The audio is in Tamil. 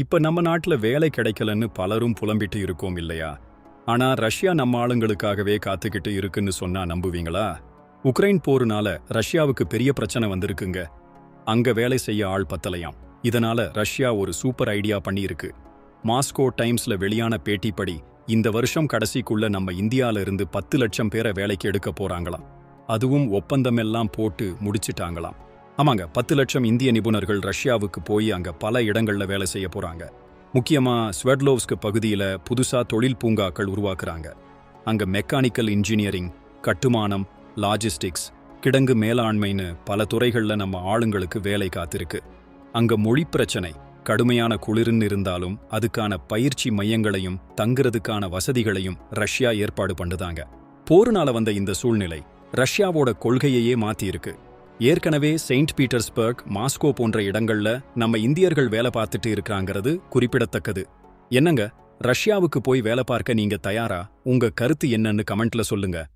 இப்ப நம்ம நாட்டுல வேலை கிடைக்கலன்னு பலரும் புலம்பிட்டு இருக்கோம் இல்லையா? ஆனா ரஷ்யா நம்ம ஆளுங்களுக்காகவே காத்துக்கிட்டு இருக்குன்னு சொன்னா நம்புவீங்களா? உக்ரைன் போருனால ரஷ்யாவுக்கு பெரிய பிரச்சனை வந்திருக்குங்க. அங்க வேலை செய்ய ஆள் பத்தலையாம். இதனால ரஷ்யா ஒரு சூப்பர் ஐடியா பண்ணியிருக்கு. மாஸ்கோ டைம்ஸ்ல வெளியான பேட்டிப்படி இந்த வருஷம் கடைசிக்குள்ள நம்ம இந்தியால இருந்து பத்து லட்சம் பேரை வேலைக்கு எடுக்க போறாங்களாம். அதுவும் ஒப்பந்தமெல்லாம் போட்டு முடிச்சிட்டாங்களாம். ஆமாங்க பத்து லட்சம் இந்திய நிபுணர்கள் ரஷ்யாவுக்கு போய் அங்க பல இடங்கள்ல வேலை செய்ய போறாங்க. முக்கியமா ஸ்வெட்லோவ்ஸ்க் பகுதியில புதுசா தொழில் பூங்காக்கள் உருவாக்குறாங்க. அங்க மெக்கானிக்கல் இன்ஜினியரிங் கட்டுமானம் லாஜிஸ்டிக்ஸ் கிடங்கு மேலாண்மைன்னு பல துறைகள்ல நம்ம ஆளுங்களுக்கு வேலை காத்திருக்கு. அங்க மொழி பிரச்சனை கடுமையான குளிர்ன்னு இருந்தாலும் அதுக்கான பயிற்சி மையங்களையும் தங்குறதுக்கான வசதிகளையும் ரஷ்யா ஏற்பாடு பண்ணுதாங்க. போருனால வந்த இந்த சூழ்நிலை ரஷ்யாவோட கொள்கையையே மாத்தியிருக்கு. ஏற்கனவே செயின்ட் பீட்டர்ஸ்பர்க் மாஸ்கோ போன்ற இடங்கள்ல நம்ம இந்தியர்கள் வேலை பார்த்துட்டு இருக்கிறாங்கிறது குறிப்பிடத்தக்கது. என்னங்க ரஷ்யாவுக்கு போய் வேலை பார்க்க நீங்க தயாரா? உங்க கருத்து என்னன்னு கமெண்ட்ல சொல்லுங்க.